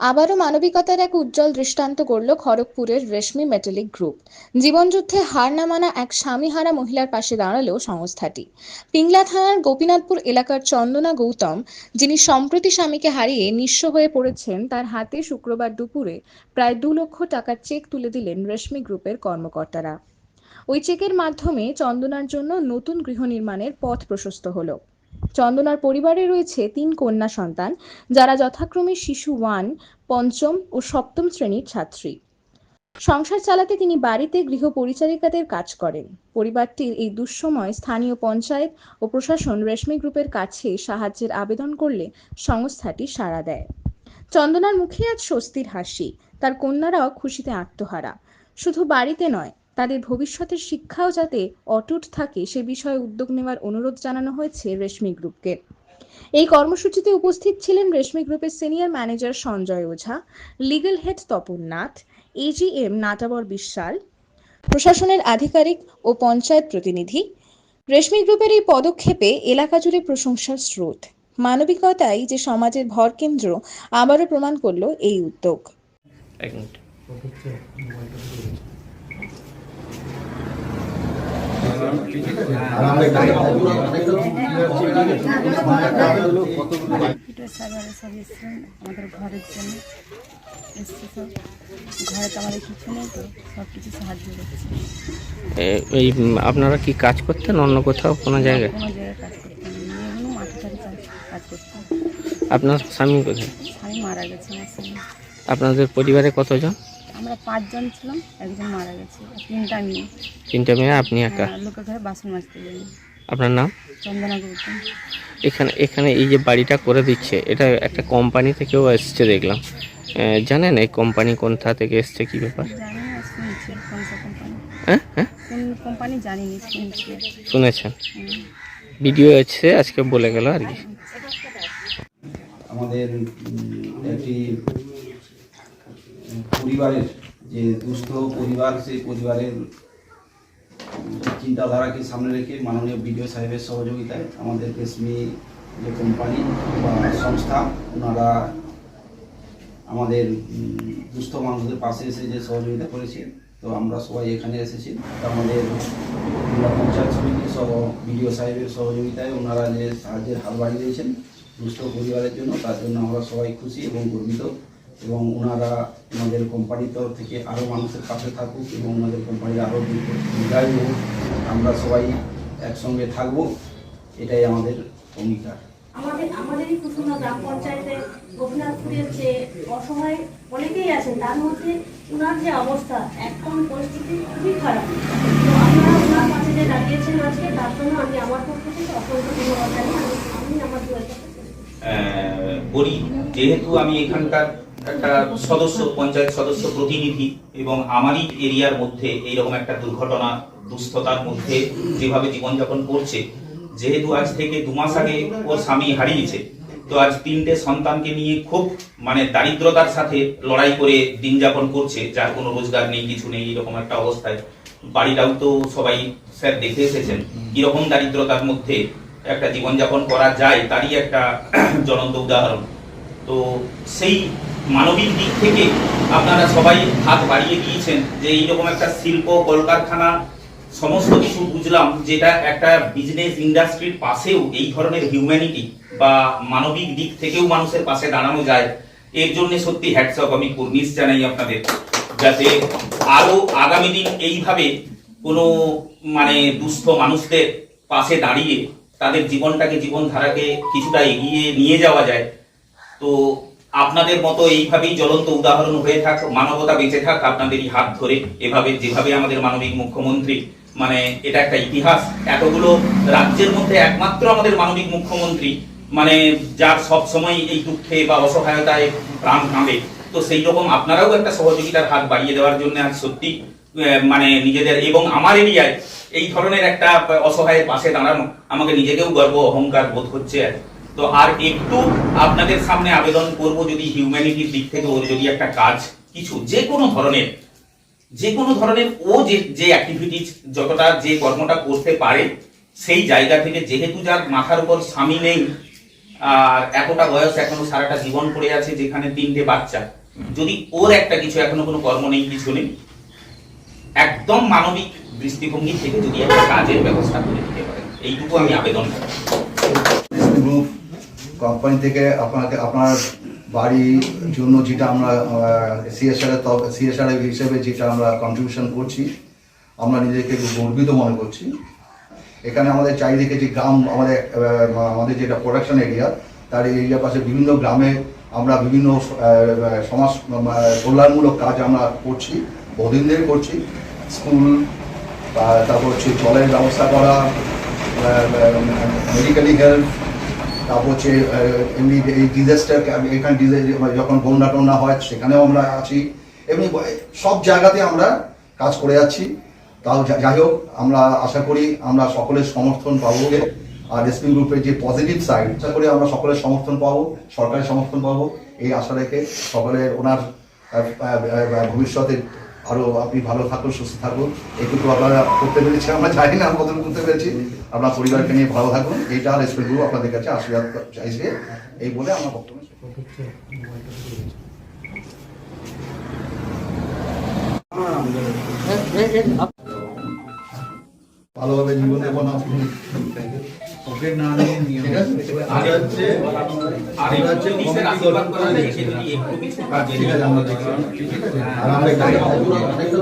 আবারও মানবিকতার এক উজ্জ্বল দৃষ্টান্ত গড়ল খড়গপুরের রেশমি মেটালিক গ্রুপ। জীবনযুদ্ধে হার না মানা এক স্বামীহারা মহিলার পাশে দাঁড়াল সংস্থাটি। পিংলা থানার গোপীনাথপুর এলাকার চন্দনা গৌতম, যিনি সম্প্রতি স্বামীকে হারিয়ে নিঃস্ব হয়ে পড়েছেন, তার হাতে শুক্রবার দুপুরে প্রায় দু লক্ষ টাকার চেক তুলে দিলেন রেশমি গ্রুপের কর্মকর্তারা। ওই চেকের মাধ্যমে চন্দনার জন্য নতুন গৃহ নির্মাণের পথ প্রশস্ত হলো। চন্দনার পরিবারে রয়েছে তিন কন্যা সন্তান, যারা যথাক্রমে শিশু ওয়ান, পঞ্চম ও সপ্তম শ্রেণির ছাত্রী। সংসার চালাতে তিনি বাড়িতে গৃহ পরিচারিকাদের কাজ করেন। পরিবারটির এই দুঃসময় স্থানীয় পঞ্চায়েত ও প্রশাসন রেশমি গ্রুপের কাছে সাহায্যের আবেদন করলে সংস্থাটি সাড়া দেয়। চন্দনার মুখে আজ স্বস্তির হাসি। তার কন্যারাও খুশিতে আত্মহারা। শুধু বাড়িতে নয় তাদের ভবিষ্যতের শিক্ষাও যাতে অটুট থাকে সে বিষয়ে উদ্যোগ নেওয়ার অনুরোধ জানানো হয়েছে রেশমি গ্রুপকে। এই কর্মসূচিতে উপস্থিত ছিলেন রেশমি গ্রুপের senior manager Sanjay Ojha legal head Tapan Nath AGM Natabar Biswal প্রশাসনের আধিকারিক ও পঞ্চায়েত প্রতিনিধি। রেশমি গ্রুপের এই পদক্ষেপে এলাকা জুড়ে প্রশংসার স্রোত। মানবিকতাই যে সমাজের ভরকেন্দ্র আবারও প্রমাণ করল এই উদ্যোগ। সার্ভারে সব আমাদের ঘরের জন্য এসছে সব। ঘরে তো আমাদের কিছু নেই তো সব কিছু সাহায্য করছে। এই আপনারা কি কাজ করতেন অন্য কোথাও কোনো জায়গায়? কোনো জায়গায় কাজ করতাম না এগুলো মাঠে টাঠে কাজ আপনার স্বামী কোথায়? স্বামী মারা গেছে আমার স্বামী। আপনাদের পরিবারে কতজন? আমরা পাঁচজন ছিলাম একজন মারা গেছে। আর তিনটা মেয়ে। তিনটে মেয়ে আপনি একা? হ্যাঁ, লোকের ঘরে বাসন মাজতে যাই আপনার নাম? চন্দনা গুরুত্ব এখানে এখানে এই যে বাড়িটা করে দিচ্ছে এটা একটা কোম্পানি থেকেও এসছে দেখলাম। জানেন এই কোম্পানি কোনটা থেকে এসছে কি ব্যাপার? জানি না শুনছি। কোন সব কোম্পানি হ্যাঁ হ্যাঁ? কোন কোম্পানি জানি না শুনছি। শুনেছেন। হুম। ভিডিও এসছে আজকে বলে গেল আর কি। আমাদের উম, একটি পরিবারের যে দুস্থ পরিবার, সেই পরিবারের চিন্তাধারাকে সামনে রেখে মাননীয় বিডিও সাহেবের সহযোগিতায় আমাদের রেশমি যে কোম্পানি বা সংস্থা, ওনারা আমাদের দুস্থ মানুষদের পাশে এসে যে সহযোগিতা করেছে, তো আমরা সবাই এখানে এসেছি। আমাদের জেলা পঞ্চায়েত সমিতি সহ বিডিও সাহেবের সহযোগিতায় ওনারা যে সাহায্যের হাত বাড়িয়ে দিয়েছেন দুস্থ পরিবারের জন্য, তার জন্য আমরা সবাই খুশি এবং গর্বিত। এবং ওনারা আমাদের কোম্পানির তরফ থেকে আরও মানুষের পাশে থাকুক এবং ওনাদের কোম্পানির আরও দীর্ঘায়ু হোক আমরা সবাই একসঙ্গে থাকব এটাই আমাদের অঙ্গীকার আমাদের আমাদেরই কুসুমা গ্রাম পঞ্চায়েতে গোপীনাথপুরের যে অসহায় অনেকেই আছেন তার মধ্যে ওনার যে অবস্থা একদম পরিস্থিতি খুবই খারাপ। তো আপনারা ওনার কাছে যে দাঁড়িয়েছেন আজকে তার জন্য আমি আমার পক্ষ থেকে অত্যন্ত ধন্যবাদ জানাই আমি আমি আমার দু যেহেতু আমি এখানকার একটা সদস্য, পঞ্চায়েত সদস্য প্রতিনিধি এবং আমারই এরিয়ার মধ্যে এইরকম একটা দুর্ঘটনা, দুস্থতার মধ্যে যেভাবে জীবনযাপন করছে, যেহেতু আজ থেকে দু মাস আগে ওর স্বামী হারিয়েছে তো আজ তিনটে সন্তানকে নিয়ে খুব মানে দারিদ্রতার সাথে লড়াই করে দিন যাপন করছে, যার কোনো রোজগার নেই, কিছু নেই, এরকম একটা অবস্থায়। বাড়িটাও তো সবাই স্যার দেখে এসেছেন, কীরকম দারিদ্রতার মধ্যে একটা জীবনযাপন করা যায়, তারই একটা জ্বলন্ত উদাহরণ। তো সেই মানবিক দিক থেকে আপনারা সবাই হাত বাড়িয়ে দিয়েছেন যে এইরকম একটা শিল্প, কলকারখানা, সমস্ত কিছু বুঝলাম যেটা একটা বিজনেস ইন্ডাস্ট্রির পাশেও এই ধরনের হিউম্যানিটি বা মানবিক দিক থেকেও মানুষের পাশে দাঁড়ানো যায়। এর জন্য সত্যি হ্যাটসঅপ আমি কুর্নিশ জানাই আপনাদের, যাতে আরও আগামী দিন এইভাবে কোনো মানে দুস্থ মানুষদের পাশে দাঁড়িয়ে তাদের জীবনটাকে, জীবনধারাকে কিছুটা এগিয়ে নিয়ে যাওয়া যায়। তো আপনাদের মতো এইভাবেই জ্বলন্ত উদাহরণ হয়ে থাক, মানবতা বেঁচে থাক, আপনাদেরই হাত ধরে এভাবে, যেভাবে আমাদের মানবিক মুখ্যমন্ত্রী মানে এটা একটা ইতিহাস, এতগুলো রাজ্যের মধ্যে একমাত্র আমাদের মানবিক মুখ্যমন্ত্রী মানে যার সব সময় এই দুঃখে বা অসহায়তায় প্রাণ কাঁদে তো সেই রকম আপনারাও একটা সহযোগিতার হাত বাড়িয়ে দেওয়ার জন্য আজ সত্যি মানে নিজেদের এবং আমার এরিয়ায় এই ধরনের একটা অসহায়ের পাশে দাঁড়ানো, আমাকে নিজেকেও গর্ব, অহংকার বোধ হচ্ছে আর তো আর একটু আপনাদের সামনে আবেদন করব যদি হিউম্যানিটির দিক থেকে ওর যদি একটা কাজ কিছু, যে কোনো ধরনের, যে কোনো ধরনের ও যে যে অ্যাক্টিভিটিস যতটা যে কর্মটা করতে পারে, সেই জায়গা থেকে যেহেতু যার মাথার উপর স্বামী নেই, আর এতটা বয়স এখনও সারাটা জীবন পড়ে আছে যেখানে তিনটে বাচ্চা, যদি ওর একটা কিছু এখনও কোনো কর্ম নেই, কিছু নেই, একদম মানবিক দৃষ্টিভঙ্গি থেকে যদি একটা কাজের ব্যবস্থা করে দিতে পারেন। এইটুকু আমি আবেদন গ্রুপ কোম্পানি থেকে আপনাকে, আপনার বাড়ির জন্য যেটা আমরা সিএসআর সিএসআর হিসেবে যেটা আমরা কন্ট্রিবিউশন করছি, আমরা নিজেকে গর্বিত মনে করছি। এখানে আমাদের চারিদিকে যে গ্রাম, আমাদের আমাদের যেটা প্রোডাকশন এরিয়া তার এরিয়ার পাশে বিভিন্ন গ্রামে আমরা বিভিন্ন সমাজ কল্যাণমূলক কাজ আমরা করছি, বহুদিন ধরে করছি। স্কুল তারপর হচ্ছে জলের ব্যবস্থা করা মেডিকেলি হেল্প তারপর হচ্ছে এমনি এই ডিজাস্টার এখানে যখন বন্যা টন্যা হয় সেখানেও আমরা আছি। এমনি সব জায়গাতে আমরা কাজ করে যাচ্ছি। তাও যাই হোক আমরা আশা করি আমরা সকলের সমর্থন পাবো আর এসপি গ্রুপের যে পজিটিভ সাইড আশা করি আমরা সকলের সমর্থন পাবো সরকারের সমর্থন পাবো। এই আশা রেখে সকলের ওনার আহ, আহ, আহ, আরও আপনি ভালো থাকুন সুস্থ থাকুন। এইটুকু আপনারা করতে পেরেছি আমরা জানি না কতটুকু করতে পেরেছি। আপনার পরিবারকে নিয়ে ভালো থাকুন। এইটা আর স্কুল গ্রুপ আপনাদের কাছে আশীর্বাদ চাইছে। এই বলে আমার বক্তব্য। ভালোভাবে জীবন যাপন আপনি ঠিক আছে? আর এই পুলিশের আশীর্বাদ করা রেখে যদি একটু কিছু কাজে ঠিক আছে আমরা দেখছি আর আমরা সবাইকে প্রণাম করো।